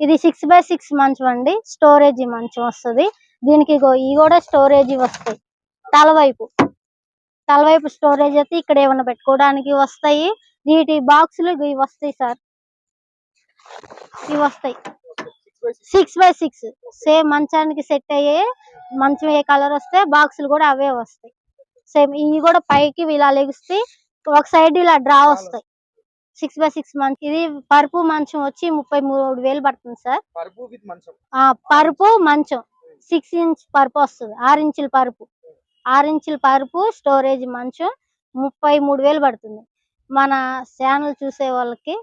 ఇది six by six మంచం అండి. స్టోరేజ్ మంచం వస్తది. దీనికి ఇవి కూడా స్టోరేజ్ వస్తాయి. తలవైపు. తలవైపు స్టోరేజ్ అయితే ఇక్కడ ఏమన్నా పెట్టుకోవడానికి వస్తాయి. వీటి బాక్సులు ఇవి వస్తాయి సార్. ఇవి వస్తాయి. సిక్స్ బై సిక్స్ సేమ్ మంచానికి సెట్ అయ్యే మంచం ఏ కలర్ వస్తే బాక్సులు కూడా అవే వస్తాయి. సేమ్ ఇవి కూడా పైకి ఇలా లెగిస్తే ఒక సైడ్ ఇలా డ్రా వస్తాయి. సిక్స్ బై సిక్స్ మంచం ఇది పరుపు మంచం వచ్చి ముప్పై మూడు వేలు పడుతుంది సార్. పరుపు విత్ మంచం? ఆ పరుపు మంచం. సిక్స్ ఇంచ్ పరుపు వస్తుంది. ఆరు ఇంచుల పరుపు. ఆరు ఇంచుల పరుపు స్టోరేజ్ మంచం ముప్పై మూడు వేలు పడుతుంది. మన ఛానల్ చూసే వాళ్ళకి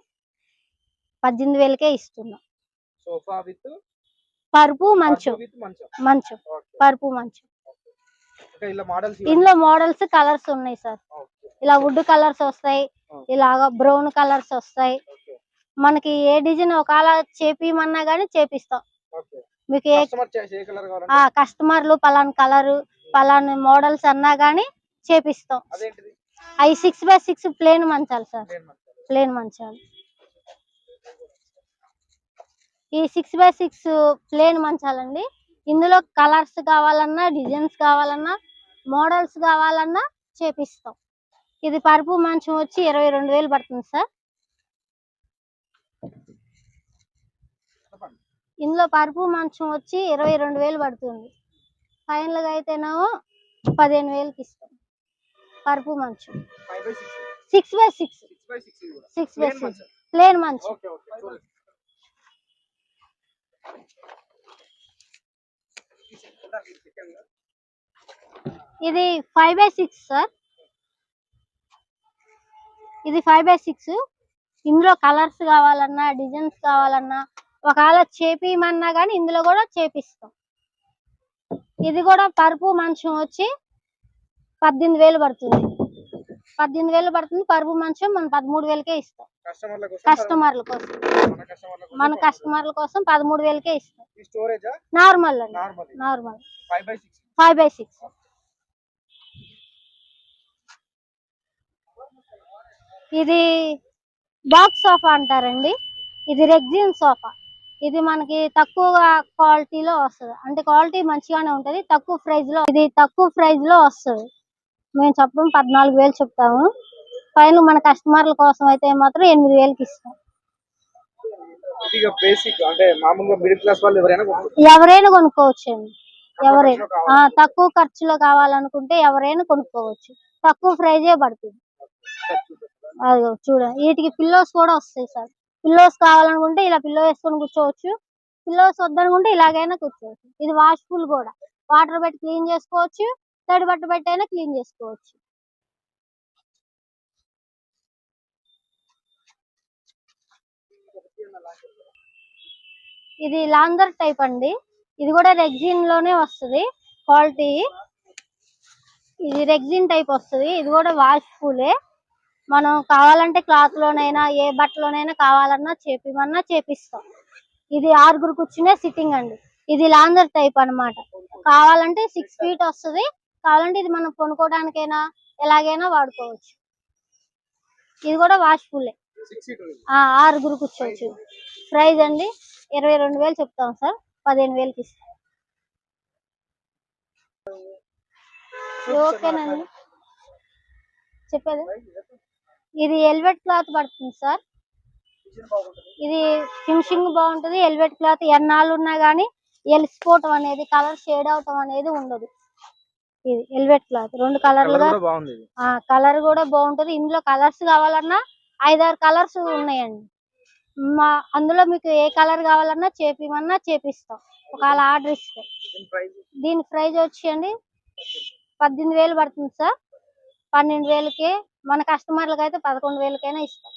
పద్దెనిమిది వేలకే ఇస్తున్నాం. Sofa with? పరుపు మంచం. మంచం. పరుపు మంచం. ఇందులో మోడల్స్ కలర్స్ ఉన్నాయి సార్. ఇలా వుడ్ కలర్స్ వస్తాయి. ఇలాగా బ్రౌన్ కలర్స్ వస్తాయి. మనకి ఏ డిజైన్ ఒకవేళ చేపియమన్నా గానీ చేపిస్తాం. మీకు ఏ కస్టమర్లు పలానా కలర్ పలానా మోడల్స్ అన్నా గానీ చేపిస్తాం. అవి సిక్స్ బై సిక్స్ ప్లేన్ మంచాలు సార్. ప్లేన్ మంచాలు. ఈ సిక్స్ బై సిక్స్ ప్లేన్ మంచాలండి. ఇందులో కలర్స్ కావాలన్నా డిజైన్స్ కావాలన్నా మోడల్స్ కావాలన్నా చేపిస్తాం. ఇది పరుపు మంచం వచ్చి ఇరవై రెండు వేలు పడుతుంది సార్. ఇందులో పరుపు మంచం వచ్చి ఇరవై రెండు వేలు పడుతుంది. ఫైనల్గా అయితేనేమో పదిహేను వేలకి ఇస్తాం. పరుపు మంచం. Six by six six by six plain మంచం. ఇది ఫైవ్ బై సిక్స్ సార్ ఇది ఫైవ్ బై సిక్స్ ఇందులో కలర్స్ కావాలన్నా డిజైన్స్ కావాలన్నా ఒకవేళ చేపియమన్నా కానీ ఇందులో కూడా చేపిస్తాం. ఇది కూడా పరుపు మంచం వచ్చి పద్దెనిమిది వేలు పడుతుంది. పద్దెనిమిది వేలు పడుతుంది పరుపు మంచం మనం పదమూడు వేలకే ఇస్తాం. కస్టమర్ల కోసం మన కస్టమర్ల కోసం పదమూడు వేలకే ఇస్తాం. Normal normal five by six five by six ఇది బాక్స్ సోఫా అంటారండి. ఇది రెగ్జిన్ సోఫా ఇది మనకి తక్కువ క్వాలిటీలో వస్తుంది. అంటే క్వాలిటీ మంచిగానే ఉంటది తక్కువ ప్రైస్లో ఇది తక్కువ ప్రైస్లో వస్తుంది. మేము చెప్పడం పద్నాలుగు వేలు చెప్తాము. పైన మన కస్టమర్ల కోసం అయితే మాత్రం ఎనిమిది వేలకి ఇస్తాం. ఎవరైనా కొనుక్కోవచ్చు. కొనుక్కోవచ్చండి. ఎవరైనా. ఆ, తక్కువ ఖర్చులో కావాలనుకుంటే ఎవరైనా కొనుక్కోవచ్చు. తక్కువ ప్రైజే పడుతుంది. అది చూడండి వీటికి పిల్లోస్ కూడా వస్తాయి సార్. పిల్లోస్ కావాలనుకుంటే ఇలా పిల్లో వేసుకొని కూర్చోవచ్చు. పిల్లోస్ వద్దనుకుంటే ఇలాగైనా కూర్చోవచ్చు. ఇది వాష్ఫుల్ కూడా. వాటర్ పెట్టి క్లీన్ చేసుకోవచ్చు. తడి బట్ట పెట్టి అయినా క్లీన్ చేసుకోవచ్చు. ఇది లాంగర్ టైప్ అండి. ఇది కూడా రెగ్జిన్లోనే వస్తుంది. క్వాలిటీ ఇది రెగ్జిన్ టైప్ వస్తుంది. ఇది కూడా వాష్ఫులే మనం కావాలంటే క్లాత్ లోనైనా ఏ బట్టలోనైనా కావాలన్నా చేపిమన్నా చేపిస్తాం. ఇది ఆరుగురు కూర్చునే సిట్టింగ్ అండి. ఇది లాంగర్ టైప్ అన్నమాట. కావాలంటే సిక్స్ ఫీట్ వస్తుంది. కావాలంటే ఇది మనం కొనుక్కోవడానికైనా ఎలాగైనా వాడుకోవచ్చు. ఇది కూడా వాష్ఫుల్లే ఆరుగురు కూర్చోవచ్చు. ప్రైజ్ అండి. ఇరవై రెండు వేలు చెప్తాం సార్. పదిహేను వేలకి ఇస్తాం. ఓకేనండి. చెప్పేది? ఇది ఎల్వెట్ క్లాత్ పడుతుంది సార్. ఇది ఫినిషింగ్ బాగుంటుంది. ఎల్వెట్ క్లాత్ ఎన్నాళ్ళు ఉన్నా గానీ ఎలిసిపోవటం అనేది కలర్ షేడ్ అవటం అనేది ఉండదు. ఇది ఎల్వెట్ క్లాత్. రెండు కలర్లుగా కలర్ కూడా బాగుంటది. ఇందులో కలర్స్ కావాలన్నా ఐదారు కలర్స్ ఉన్నాయండి. మా అందులో మీకు ఏ కలర్ కావాలన్నా చేపిమన్నా చేపిస్తాం. ఒకవేళ ఆర్డర్ ఇస్తే. దీని ప్రైస్ వచ్చేయండి. పద్దెనిమిది వేలు పడుతుంది సార్. పన్నెండు వేలకి మన కస్టమర్లకు అయితే పదకొండు వేలకైనా ఇస్తాం.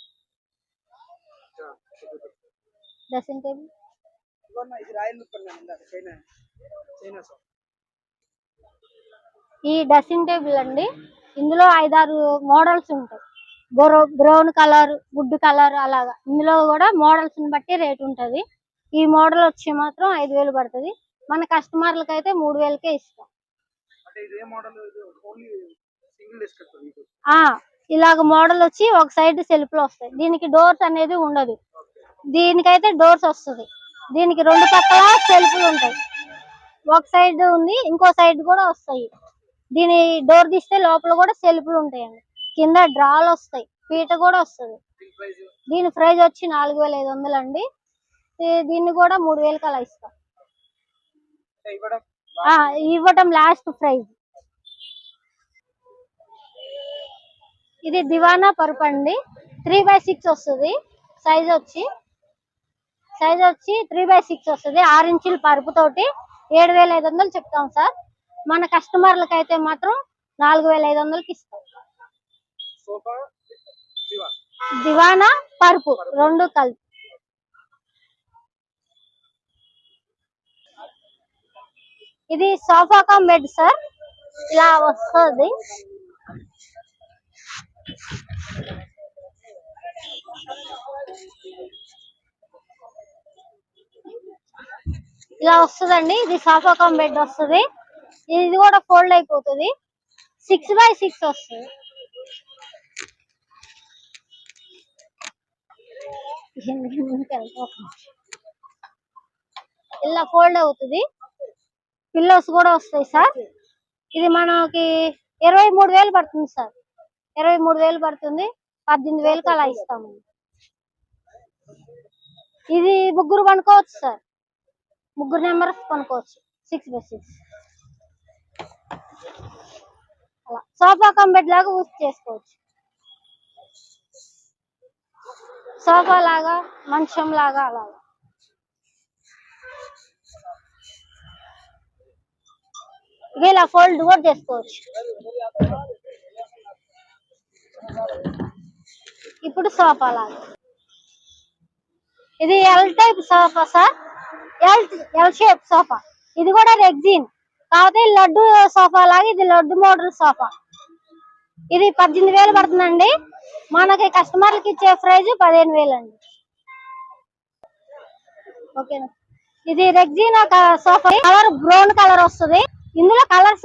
Dressing table. ఈ డ్రెస్సింగ్ టేబుల్ అండి ఇందులో ఐదారు మోడల్స్ ఉంటాయి. Brow brown colour wood colour అలాగా. ఇందులో కూడా మోడల్స్ని బట్టి రేట్ ఉంటది. ఈ మోడల్ వచ్చి మాత్రం ఐదు వేలు పడుతుంది. మన కస్టమర్లకు అయితే మూడు వేలకే ఇస్తాం. ఇలాగ మోడల్ వచ్చి ఒక సైడ్ సెల్ఫ్లో వస్తాయి. దీనికి డోర్స్ అనేది ఉండదు. దీనికైతే డోర్స్ వస్తుంది. దీనికి రెండు పక్కల సెల్ఫ్లు ఉంటాయి. ఒక సైడ్ ఉంది ఇంకో సైడ్ కూడా వస్తాయి. దీని డోర్ తీస్తే లోపల కూడా సెల్ఫ్లు ఉంటాయండి. కింద డ్రాలు వస్తాయి. పీట కూడా వస్తుంది. దీని ప్రైస్ వచ్చి నాలుగు వేల ఐదు వందలు అండి. దీన్ని కూడా మూడు వేలకి అలా ఇస్తాం ఇవ్వటం లాస్ట్ ప్రైజ్. ఇది దివానా పరుపు అండి. త్రీ బై సిక్స్ వస్తుంది. సైజ్ వచ్చి సైజ్ వచ్చి త్రీ బై సిక్స్ వస్తుంది. ఆరు ఇంచుల పరుపు తోటి ఏడు వేల ఐదు వందలు చెప్తాం సార్. మన కస్టమర్లకు అయితే మాత్రం నాలుగు వేల ఐదు వందలకి ఇస్తాం. దివాన్ దివానా పరుపు రెండు కలిపి ఇది సోఫా కమ్ బెడ్ సార్. ఇలా వస్తుంది. ఇలా వస్తుందండి. ఇది సోఫా బెడ్ వస్తుంది. ఇది కూడా ఫోల్డ్ అయిపోతుంది. సిక్స్ బై సిక్స్ వస్తుంది. ఇలా ఫోల్డ్ అవుతుంది. పిల్లోస్ కూడా వస్తాయి సార్ ఇది మనకి ఇరవై మూడు వేలు పడుతుంది సార్ ఇరవై మూడు వేలు పడుతుంది. పద్దెనిమిది వేలకు అలా ఇస్తాము. ఇది ముగ్గురు పనుకోవచ్చు సార్. ముగ్గురు నెంబర్స్ కొనుకోవచ్చు సిక్స్ బై సిక్స్ అలా. సోఫా కంబెడ్ లాగా యూజ్ చేసుకోవచ్చు. సోఫా లాగా మంచం లాగా అలాగా ఇలా ఫోల్డ్ కూడా చేసుకోవచ్చు. ఇప్పుడు సోఫా లాగా. ఇది L type sofa sir L L shape sofa. ఇది కూడా రెగ్జిన్ కాకపోతే లడ్డు సోఫా లాగా ఇది లడ్డు మోడల్ సోఫా. ఇది పద్దెనిమిది వేలు పడుతుందండి. మనకి కస్టమర్లకి ఇచ్చే ప్రైజ్ పదిహేను వేలు అండి ఓకేనా? ఇది rexine sofa. Colour brown colour వస్తుంది. ఇందులో కలర్స్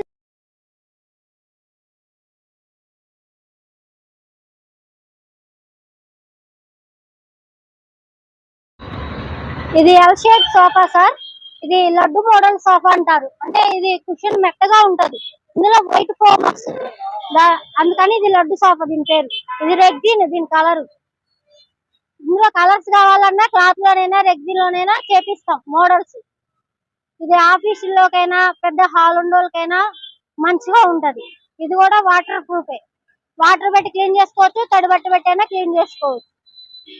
ఇది ఎల్ షేప్ సోఫా సార్ ఇది లడ్డు మోడల్ సోఫా అంటారు. అంటే ఇది కుషన్ మెత్తగా ఉంటది. ఇందులో వైట్ ఫోమ్ వస్తుంది అందుకని ఇది లడ్డు సోఫా దీని పేరు. ఇది రెగ్జిన్ దీని కలర్ ఇందులో కలర్స్ కావాలన్నా క్లాత్ లోనైనా రెగ్జిన్ లోనైనా చేపిస్తాం మోడల్స్ ఇది ఆఫీసుల్లోకైనా పెద్ద హాల్ ఉండోళ్ళకైనా మంచిగా ఉంటది. ఇది కూడా వాటర్ ప్రూఫే వాటర్ పెట్టి క్లీన్ చేసుకోవచ్చు తడి బట్టి పెట్టైనా క్లీన్ చేసుకోవచ్చు.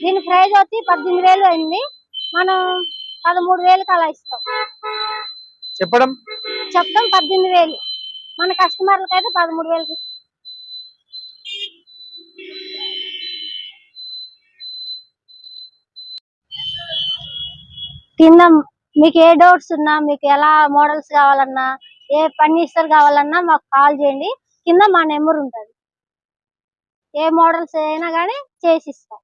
దీని ప్రైజ్ వచ్చి పద్దెనిమిది వేలు అయింది. మనం పదమూడు వేలకు అలా ఇస్తాం. చెప్పడం? చెప్తాం పద్దెనిమిది వేలు. మన కస్టమర్లకి అయితే పదమూడు వేలకి ఇస్తాం. కింద మీకు ఏ డౌట్స్ ఉన్నా మీకు ఎలా మోడల్స్ కావాలన్నా ఏ ఫర్నిచర్ కావాలన్నా మాకు కాల్ చేయండి. కింద మా నెంబర్ ఉంటుంది. ఏ మోడల్స్ అయినా కానీ చేసి ఇస్తాం.